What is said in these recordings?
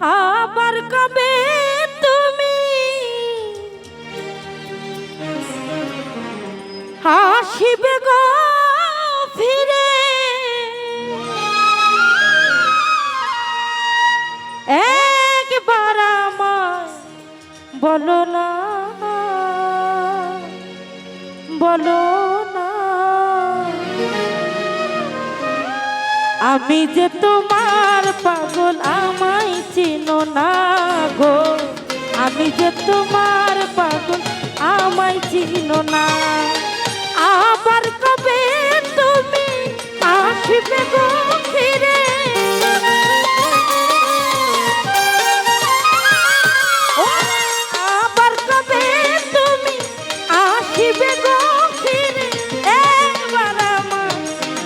আবার কবে তুমি? হাসিবে গো ফিরে। একবার আমায় বলো না বলো না। আমি যে তোমার পাগল আমায় চিনো না গো। আমি যে তোমার পাগল, আমায় চিনো না। আবার কবে তুমি আসবে গো ফিরে? আবার কবে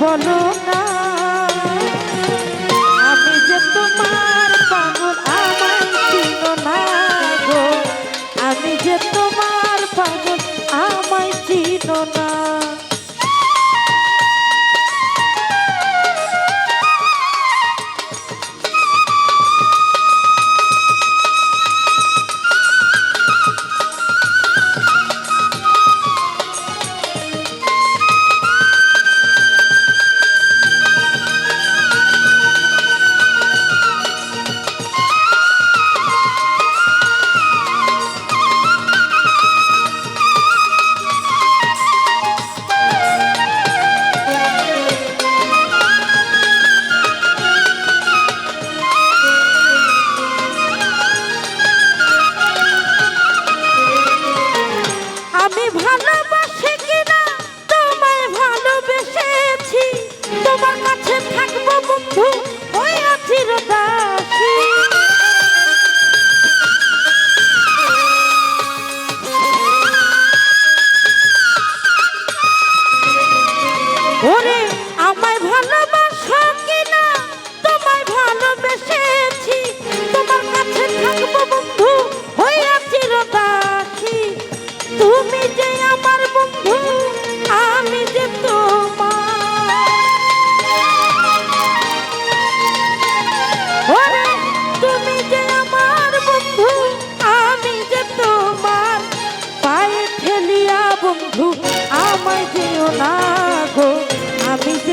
বলো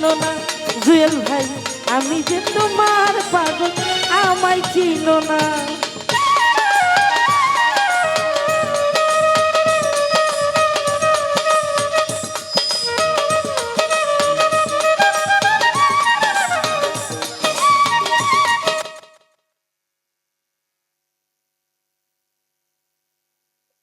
ছিল না। জুয়েল ভাই আমি যে তোমার পাগল আমায় চিনো না।